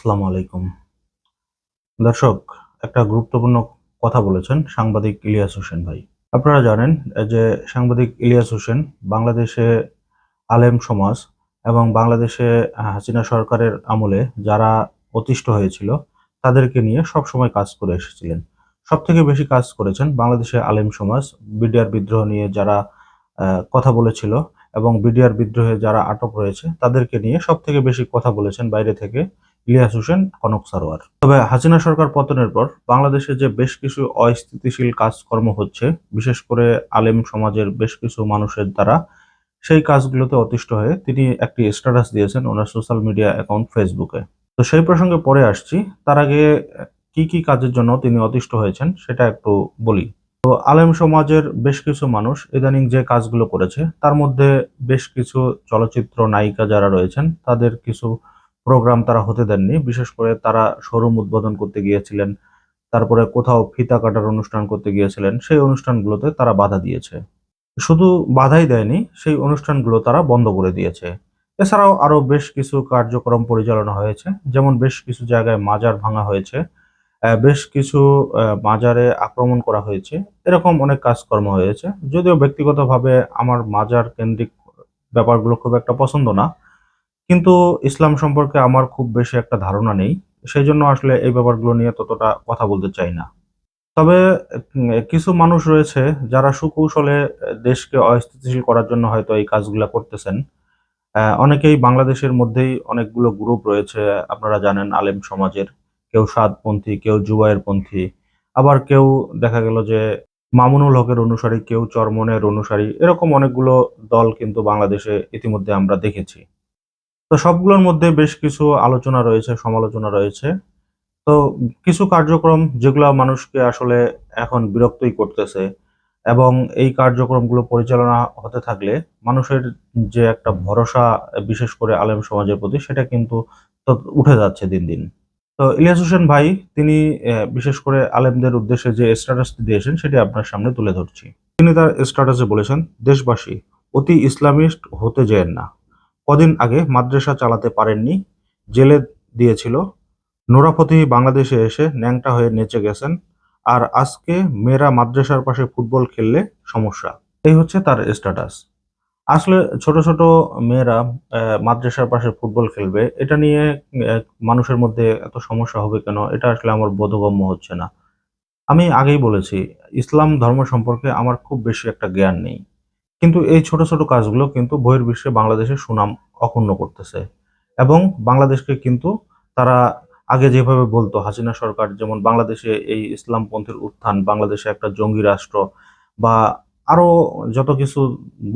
আসসালামু আলাইকুম। দর্শক, একটা গুরুত্বপূর্ণ কথা বলেছেন সাংবাদিক ইলিয়াস হোসেন ভাই। আপনারা জানেন যে সাংবাদিক ইলিয়াস হোসেন বাংলাদেশে আলেম সমাজ এবং বাংলাদেশে হাসিনা সরকারের আমলে যারা অতিষ্ঠ হয়েছিল, তাদেরকে নিয়ে সব সময় কাজ করে এসেছিলেন। সব থেকে বেশি কাজ করেছেন বাংলাদেশে আলেম সমাজ, বিডিআর বিদ্রোহ নিয়ে যারা কথা বলেছিল এবং বিডিআর বিদ্রোহে যারা আটক রয়েছে, তাদেরকে নিয়ে সব থেকে বেশি কথা বলেছেন বাইরে থেকে ইলিয়াস হোসেন কনক সারোয়ার। তবে হাসিনা সরকার পতনের পর বাংলাদেশে যে বেশ কিছু অস্থিতিশীল কাজকর্ম হচ্ছে, বিশেষ করে আলেম সমাজের বেশ কিছু মানুষের দ্বারা, সেই কাজগুলোতে অতিষ্ঠ হয়ে তিনি একটি স্ট্যাটাস দিয়েছেন ওনার সোশ্যাল মিডিয়া অ্যাকাউন্ট ফেসবুকে। তো সেই প্রসঙ্গে পরে আসছি, তার আগে কি কি কাজের জন্য তিনি অতিষ্ঠ হয়েছেন সেটা একটু বলি। তো আলেম সমাজের বেশ কিছু মানুষ ইদানিং যে কাজগুলো করেছে, তার মধ্যে বেশ কিছু চলচ্চিত্র নায়িকা যারা রয়েছেন, তাদের কিছু প্রোগ্রাম তারা হতে দেননি। বিশেষ করে তারা শোরুম উদ্বোধন করতে গিয়েছিলেন, তারপরে কোথাও ফিতা কাটার অনুষ্ঠান করতে গিয়েছিলেন, সেই অনুষ্ঠানগুলোতে তারা বাধা দিয়েছে। শুধু বাধাই দেয়নি, সেই অনুষ্ঠানগুলো তারা বন্ধ করে দিয়েছে। এছাড়াও আরও বেশ কিছু কার্যক্রম পরিচালনা হয়েছে, যেমন বেশ কিছু জায়গায় মাজার ভাঙা হয়েছে বেশ কিছু মাজারে আক্রমণ করা হয়েছে, এরকম অনেক কাজকর্ম হয়েছে। যদিও ব্যক্তিগতভাবে আমার মাজার কেন্দ্রিক ব্যাপারগুলো খুব একটা পছন্দ না কিন্তু ইসলাম সম্পর্কে আমার খুব বেশি একটা ধারণা নেই। সেই জন্য আসলে এই ব্যাপারগুলো নিয়ে ততটা কথা বলতে চাই না। তবে কিছু মানুষ রয়েছে যারা সুকৌশলে দেশকে অস্থিতিশীল করার জন্য হয়তো এই কাজগুলো করতেছেন। অনেকেই বাংলাদেশের মধ্যেই অনেকগুলো গ্রুপ রয়েছে। আপনারা জানেন আলেম সমাজের কেউ সাতপন্থী, কেউ জুবায়ের পন্থী আবার কেউ দেখা গেল যে মামুনুল হকের অনুসারী, কেউ চরমনের অনুসারী, এরকম অনেকগুলো দল কিন্তু বাংলাদেশে ইতিমধ্যে আমরা দেখেছি। তো সবগুলোর মধ্যে বেশ কিছু আলোচনা রয়েছে, সমালোচনা রয়েছে। তো কিছু কার্যক্রম যেগুলো মানুষকে আসলে এখন বিরক্তই করতেছে এবং এই কার্যক্রমগুলো পরিচালনা হতে থাকলে মানুষের যে একটা ভরসা বিশেষ করে আলেম সমাজের প্রতি সেটা কিন্তু উঠে যাচ্ছে দিন দিন। তো ইলিয়াস হোসেন ভাই, তিনি বিশেষ করে আলেমদের উদ্দেশ্যে যে স্ট্যাটাসটি দিয়েছেন সেটি আপনার সামনে তুলে ধরছি। তিনি তার স্ট্যাটাসে বলেছেন, দেশবাসী, অতি ইসলামিস্ট হতে যেন না। কদিন আগে মাদ্রাসা চালাতে পারেননি, জেলে দিয়েছিল। নোরাফতি বাংলাদেশে এসে ন্যাংটা হয়ে নেচে গেছেন, আর আজকে মেয়েরা মাদ্রাসার পাশে ফুটবল খেললে সমস্যা। এই হচ্ছে তার স্ট্যাটাস আসলে ছোট ছোট মেয়েরা মাদ্রাসার পাশে ফুটবল খেলবে, এটা নিয়ে মানুষের মধ্যে এত সমস্যা হবে কেন? এটা আসলে আমার বোধগম্য হচ্ছে না। আমি আগেই বলেছি, ইসলাম ধর্ম সম্পর্কে আমার খুব বেশি একটা জ্ঞান নেই। কিন্তু এই ছোট ছোট কাজগুলো কিন্তু বহির্বিশ্বে বাংলাদেশের সুনাম অক্ষুণ্ণ করতেছে। এবং বাংলাদেশকে কিন্তু তারা আগে যেভাবে বলতো, হাসিনা সরকার যেমন বাংলাদেশে এই ইসলামপন্থীর উত্থান, বাংলাদেশে একটা জঙ্গি রাষ্ট্র বা আরও যত কিছু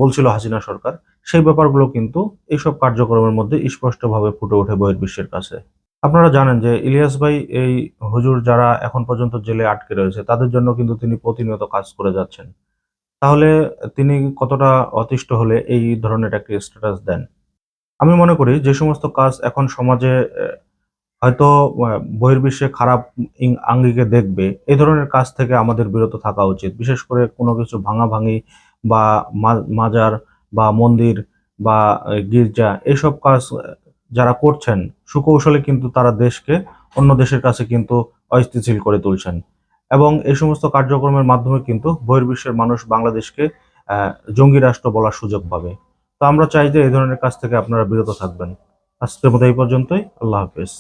বলছিল হাসিনা সরকার, সেই ব্যাপারগুলো কিন্তু এইসব কার্যক্রমের মধ্যে স্পষ্টভাবে ফুটে ওঠে বহির্বিশ্বের কাছে। আপনারা জানেন যে ইলিয়াস ভাই, এই হুজুর যারা এখন পর্যন্ত জেলে আটকে রয়েছে, তাদের জন্য কিন্তু তিনি প্রতিনিয়ত কাজ করে যাচ্ছেন। তাহলে তিনি কতটা অতিষ্ঠ হলে এই ধরনের একটা স্ট্যাটাস দেন? আমি মনে করি যে সমস্ত কাজ এখন সমাজে হয়তো বহির্বিশ্বে খারাপ আঙ্গিকে দেখবে, এই ধরনের কাজ থেকে আমাদের বিরত থাকা উচিত। বিশেষ করে কোনো কিছু ভাঙাভাঙি বা মাজার বা মন্দির বা গির্জা এইসব কাজ যারা করছেন, সুকৌশলে কিন্তু তারা দেশকে, অন্য দেশের কাছে কিন্তু অস্থিতিশীল করে তুলছেন। এবং এই সমস্ত কার্যক্রমের মাধ্যমে কিন্তু বহির্বিশ্বের মানুষ বাংলাদেশকে জঙ্গি রাষ্ট্র বলার সুযোগ পাবে। তো আমরা চাই যে এই ধরনের কাজ থেকে আপনারা বিরত থাকবেন। আজকের মতো এই পর্যন্তই। আল্লাহ হাফেজ।